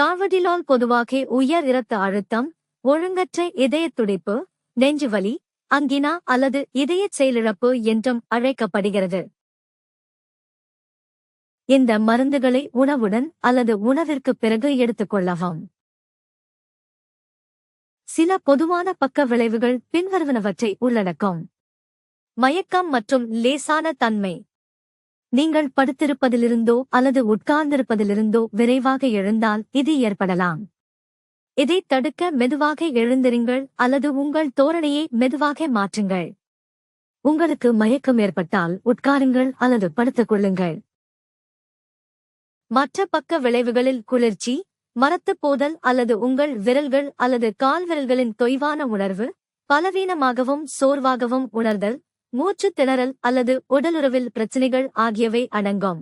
காவடிலால் பொதுவாக உயர் இரத்த அழுத்தம் ஒழுங்கற்ற இதய துடிப்பு நெஞ்சுவலி அங்கினா அல்லது இதயச் செயலிழப்பு என்றும் அழைக்கப்படுகிறது. இந்த மருந்துகளை உணவுடன் அல்லது உணவிற்கு பிறகு எடுத்துக்கொள்ளவும் சில பொதுவான பக்க விளைவுகள் பின்வருவனவற்றை உள்ளடக்கும். மயக்கம் மற்றும் லேசான தன்மை. நீங்கள் படுத்திருப்பதிலிருந்தோ அல்லது உட்கார்ந்திருப்பதிலிருந்தோ விரைவாக எழுந்தால் இது ஏற்படலாம். இதை தடுக்க மெதுவாக எழுந்திருங்கள் அல்லது உங்கள் தோரணையை மெதுவாக மாற்றுங்கள். உங்களுக்கு மயக்கம் ஏற்பட்டால் உட்காருங்கள் அல்லது படுத்துக் கொள்ளுங்கள். மற்ற பக்க விளைவுகளில் குளிர்ச்சி மரத்துப் போதல் அல்லது உங்கள் விரல்கள் அல்லது கால்விரல்களின் தொய்வான உணர்வு பலவீனமாகவும் சோர்வாகவும் உணர்தல் மூச்சுத் திணறல் அல்லது உடலுறவில் பிரச்சினைகள் ஆகியவை அடங்கும்.